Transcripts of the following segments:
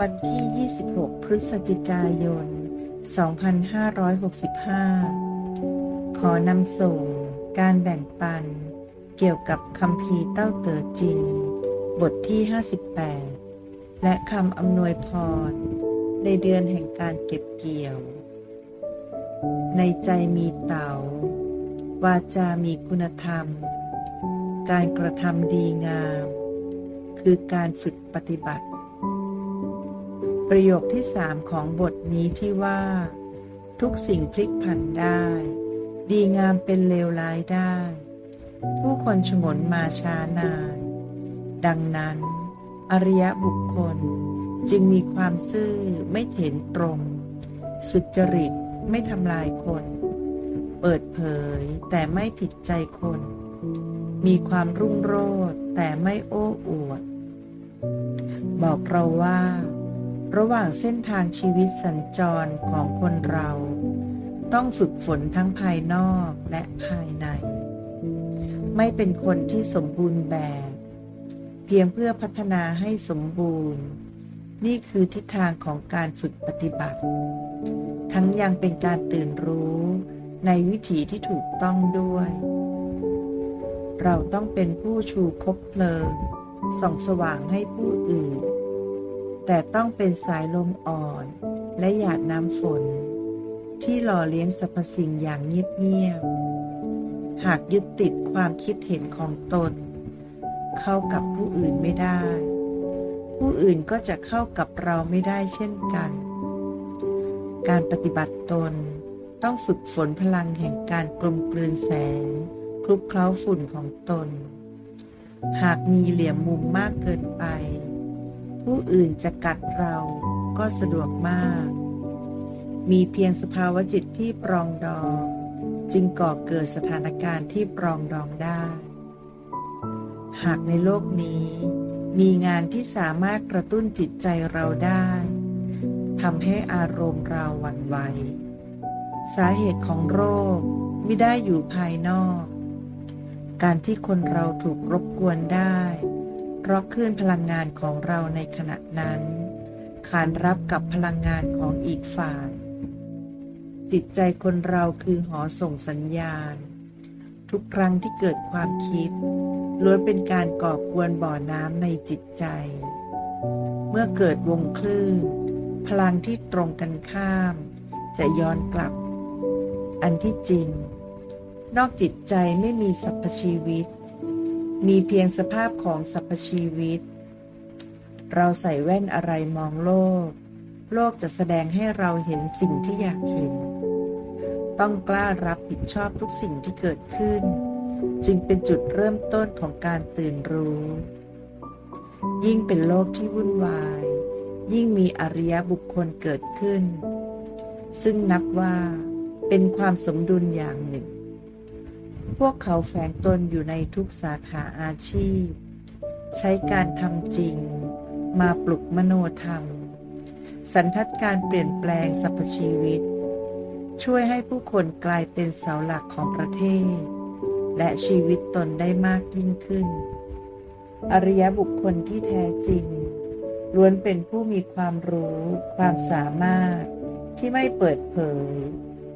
วันที่ 26 พฤศจิกายน 2565 ขอนำส่งการแบ่งปัน เกี่ยวกับคำพีเต้าเต๋อจริงบทที่ 58 และคำอำนวยพร ในเดือนแห่งการเก็บเกี่ยว ในใจมีเต๋าวาจามีคุณธรรม การกระทำดีงาม คือการฝึกปฏิบัติ ประโยคที่สามของบทนี้ที่ว่า ทุกสิ่งพลิกผันได้ ดีงามเป็นเลวร้ายได้ ผู้คนฉงนมาช้านาน ดังนั้น อริยบุคคลจึงมีความซื่อไม่เห็นตรง สุจริตไม่ทำลายคน เปิดเผยแต่ไม่ผิดใจคน มีความรุ่งโรจน์แต่ไม่โอ้อวด บอกเราว่า ระหว่างเส้นทางชีวิตสัญจรของคนเรา ต้องฝึกฝนทั้งภายนอกและภายใน ไม่เป็นคนที่สมบูรณ์แบบ เพียงเพื่อพัฒนาให้สมบูรณ์ นี่คือทิศทางของการฝึกปฏิบัติ ทั้งยังเป็นการตื่นรู้ในวิถีที่ถูกต้องด้วย เราต้องเป็นผู้ชูคบเพลิงส่องสว่างให้ผู้อื่น แต่ต้องเป็นสายลมอ่อน และหยาดน้ำฝน ที่หล่อเลี้ยงสรรพสิ่งอย่างเงียบๆ หากยึดติดความคิดเห็นของตน เข้ากับผู้อื่นไม่ได้ ผู้อื่นก็จะเข้ากับเราไม่ได้เช่นกัน การปฏิบัติตนต้องฝึกฝนพลังแห่งการกลมกลืนแสงคลุกเคล้าฝุ่นของตน หากมีเหลี่ยมมุมมากเกินไป ผู้อื่นจะกัดเราก็สะดวกมาก มีเพียงสภาวะจิตที่ปรองดอง จึงก่อเกิดสถานการณ์ที่ปรองดองได้ หากในโลกนี้ มีงานที่สามารถกระตุ้นจิตใจเราได้ทำให้อารมณ์เราหวั่นไหวสาเหตุของโรคไม่ได้อยู่ภายนอก การที่คนเราถูกรบกวนได้ เพราะคลื่นพลังงานของเราในขณะนั้น ขานรับกับพลังงานของอีกฝ่าย จิตใจคนเราคือหอส่งสัญญาณ ทุกครั้งที่เกิดความคิดล้วนเป็นการก่อกวนบ่อน้ำในจิตใจ เมื่อเกิดวงคลื่น พลังที่ตรงกันข้าม จะย้อนกลับ อันที่จริง นอกจิตใจไม่มีสรรพชีวิต มีเพียงสภาพของสรรพชีวิต เราใส่แว่นอะไรมองโลก โลกจะแสดงให้เราเห็นสิ่งที่อยากเห็น ต้องกล้ารับผิดชอบทุกสิ่งที่เกิดขึ้น จึงเป็นจุดเริ่มต้นของการตื่นรู้ ยิ่งเป็นโลกที่วุ่นวาย ยิ่งมีอริยบุคคลเกิดขึ้น ซึ่งนับว่าเป็นความสมดุลอย่างหนึ่ง พวกเขาแฝงตนอยู่ในทุกสาขาอาชีพ ใช้การทำจริง มาปลุกมโนธรรม สันทัดการเปลี่ยนแปลงสรรพชีวิต ช่วยให้ผู้คนกลายเป็นเสาหลักของประเทศ และชีวิตตนได้มากยิ่งขึ้น อริยบุคคลที่แท้จริง ล้วนเป็นผู้มีความรู้ ความสามารถที่ไม่เปิดเผย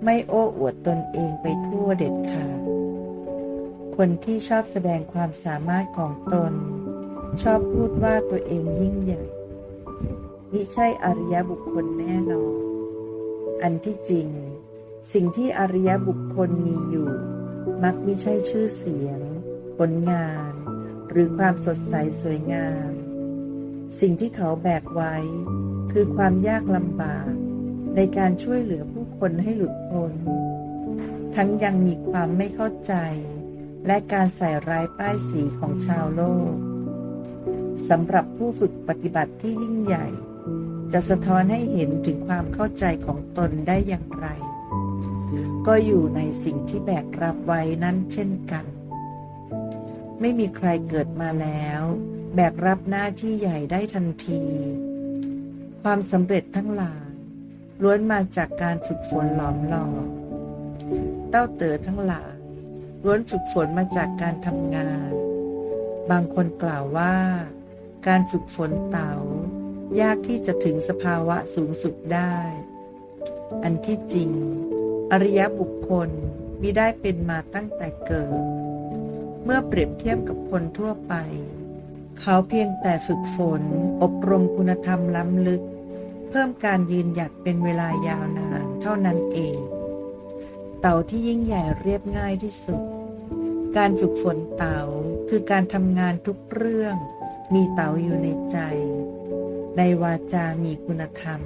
ไม่โอ้อวดตนเองไปทั่วเด็ดขาด คนที่ชอบแสดงความสามารถของตน ชอบพูดว่าตัวเองยิ่งใหญ่มิใช่อริยบุคคลแน่นอน อันที่จริง สิ่งที่อริยบุคคลมีอยู่ มักไม่ใช่ชื่อเสียง ผลงาน หรือความสดใสสวยงาม สิ่งที่เขาแบกไว้ คือความยากลำบาก ในการช่วยเหลือผู้คนให้หลุดพ้น ทั้งยังมีความไม่เข้าใจ และการใส่ร้ายป้ายสีของชาวโลกสำหรับผู้ฝึกปฏิบัติที่ยิ่งใหญ่ จะสะท้อนให้เห็นถึงความเข้าใจของตนได้อย่างไร ก็อยู่ในสิ่งที่แบกรับไว้นั้นเช่นกัน ไม่มีใครเกิดมาแล้ว แบกรับหน้าที่ใหญ่ได้ทันที ความสำเร็จทั้งหลายล้วนมาจากการฝึกฝนหลอมหล่อเต้าเต๋อทั้งหลาย ล้วนฝึกฝนมาจากการทำงาน บางคนกล่าวว่า การฝึกฝนเต๋ายากที่จะถึงสภาวะสูงสุดได้ อันที่จริง อริยบุคคลมิได้เป็นมาตั้งแต่เกิด เมื่อเปรียบเทียบกับคนทั่วไป เขาเพียงแต่ฝึกฝน อบรมคุณธรรมล้ำลึก เพิ่มการยืนหยัดเป็นเวลายาวนานเท่านั้นเอง เต่าที่ยิ่งใหญ่เรียบง่ายที่สุด การฝึกฝนเต่าคือการทำงานทุกเรื่อง มีเต่าอยู่ในใจ ในวาจามีคุณธรรม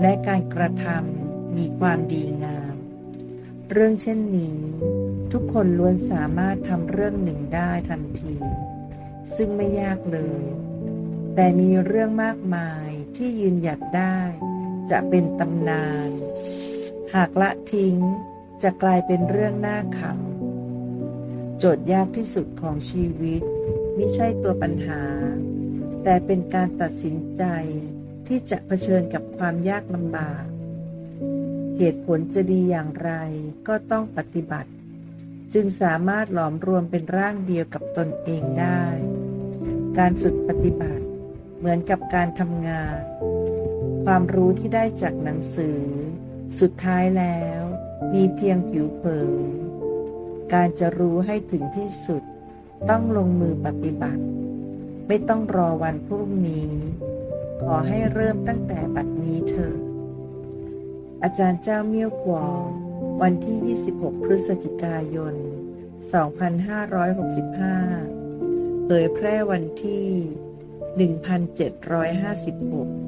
และการกระทำมีความดีงาม เรื่องเช่นนี้ ทุกคนล้วนสามารถทำเรื่องหนึ่งได้ทันที ซึ่งไม่ยากเลย แต่มีเรื่องมากมายที่ยืนหยัดได้ จะเป็นตำนาน หากละทิ้ง จะกลายเป็นเรื่องน่าขำโจทย์ยากที่สุดของชีวิตไม่ใช่ตัวปัญหา แต่เป็นการตัดสินใจที่จะเผชิญกับความยากลำบาก เหตุผลจะดีอย่างไรก็ต้องปฏิบัติ จึงสามารถหลอมรวมเป็นร่างเดียวกับตนเองได้ การฝึกปฏิบัติเหมือนกับการทำงาน ความรู้ที่ได้จากหนังสือ สุดท้ายแล้ว มีเพียงผิวเผินการจะรู้ให้ถึงที่สุด ต้องลงมือปฏิบัติ ไม่ต้องรอวันพรุ่งนี้ ขอให้เริ่มตั้งแต่บัดนี้เถิดอาจารย์เจ้าเมี่ยวกวองวันที่ 26 พฤศจิกายน 2565 เผยแพร่วันที่ 1756